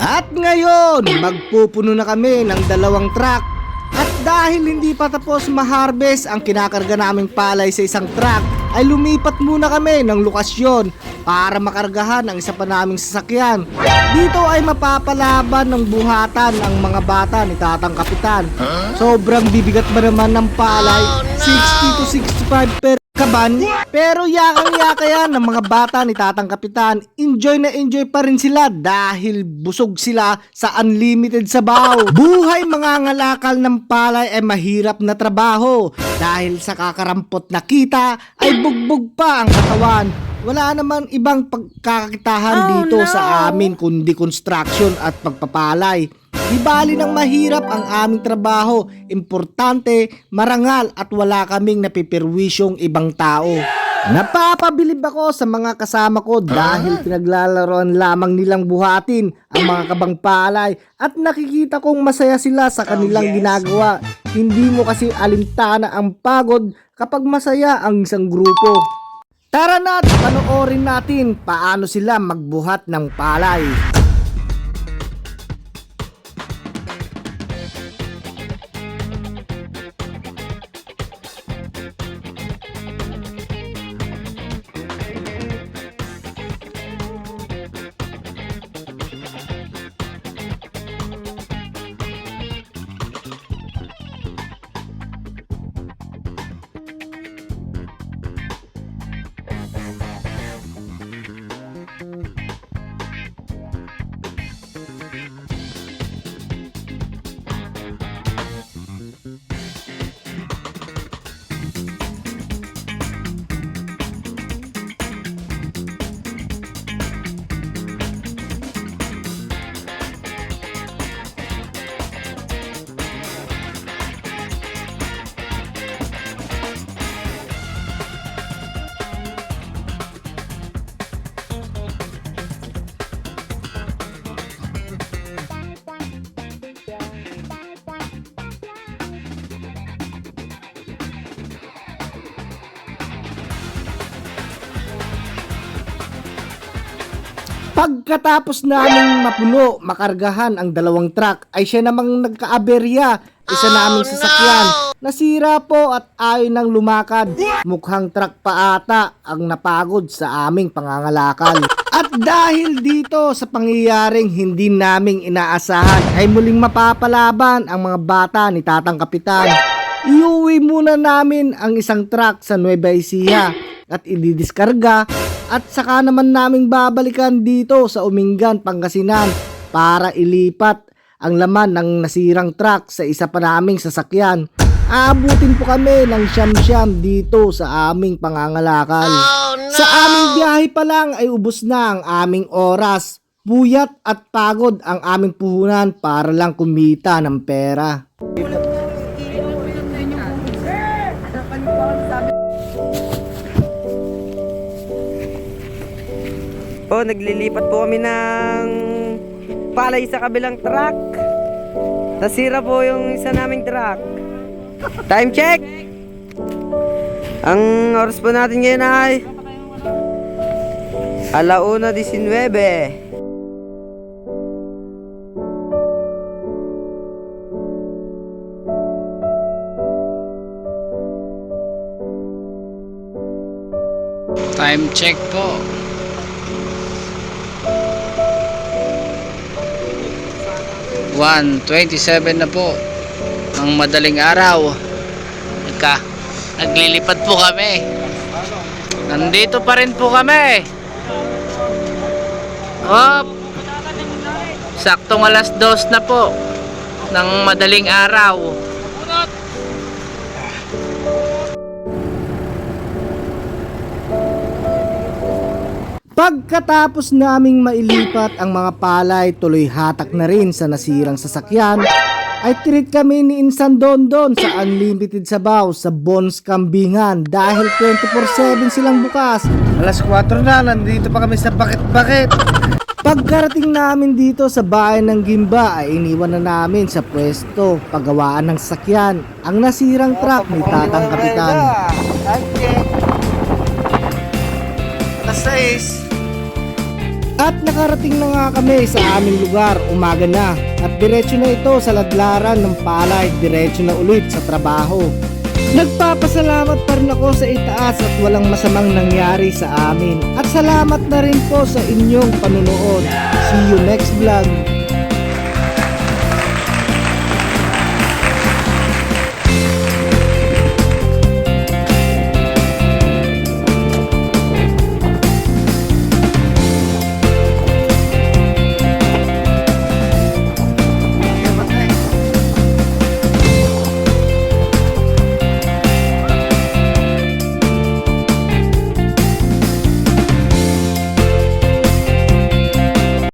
At ngayon, magpupuno na kami ng dalawang truck. At dahil hindi pa tapos ma-harvest ang kinakarga naming palay sa isang truck, ay lumipat muna kami ng lokasyon para makargahan ang isa pa naming sasakyan. Dito ay mapapalaban ng buhatan ang mga bata ni Tatang Kapitan. Sobrang bibigat ba naman ng palay? 60 to 65 per kaban. Pero yakang-yaka yan ng mga bata ni Tatang Kapitan. Enjoy na enjoy pa rin sila dahil busog sila sa unlimited sabaw. Buhay mga ngalakal ng palay ay mahirap na trabaho dahil sa kakarampot na kita ay bugbog pa ang katawan. Wala naman ibang pagkakitahan Oh, dito no. sa amin kundi construction at pagpapalay. Di bali ng mahirap ang aming trabaho, importante, marangal at wala kaming napipirwisyong ibang tao. Napapabilib ako sa mga kasama ko dahil pinaglalaroan lamang nilang buhatin ang mga kabang palay at nakikita kong masaya sila sa kanilang ginagawa. Hindi mo kasi alintana ang pagod kapag masaya ang isang grupo. Tara na at panoorin natin paano sila magbuhat ng palay. Pagkatapos naming mapuno, makargahan ang dalawang truck, ay siya namang nagkaaberya. Isa naming sasakyan. Nasira po at ayaw nang lumakad. Mukhang truck pa ata ang napagod sa aming pangangalakal. At dahil dito sa pangyayaring hindi naming inaasahan, ay muling mapapalaban ang mga bata ni Tatang Kapitan. Iuwi muna namin ang isang truck sa Nueva Ecija at ididiskarga at saka naman naming babalikan dito sa Umingan, Pangasinan para ilipat ang laman ng nasirang truck sa isa pa naming sasakyan. Aabutin po kami ng siyam-siyam dito sa aming pangangalakal. Sa aming biyahe pa lang ay ubos na ang aming oras. Puyat at pagod ang aming puhunan para lang kumita ng pera. Po, naglilipat po kami ng palay sa kabilang truck. Nasira po yung isa naming truck. Time check! Ang oras po natin ngayon ay alauna 19. Time check po. One, 27 na po. Ang madaling araw. Nagka, naglilipad po kami. Nandito pa rin po kami. Hop! Saktong alas dos na po ng madaling araw. Pagkatapos naming mailipat ang mga palay, tuloy hatak na rin sa nasirang sasakyan, ay treat kami ni Insan Dondon sa Unlimited Sabaw sa Bones Kambingan dahil 24-7 silang bukas. Alas 4 na, nandito pa kami sa bakit-bakit. Pagkarating namin dito sa bayan ng Gimba ay iniwan na namin sa pwesto paggawaan ng sasakyan ang nasirang truck ni Tatang Kapitan. Alas 6 At nakarating na nga kami sa aming lugar, umaga na. At diretso na ito sa ladlaran ng palay, diretso na ulit sa trabaho. Nagpapasalamat pa rin ako sa itaas at walang masamang nangyari sa amin. At salamat na rin po sa inyong panunood. See you next vlog.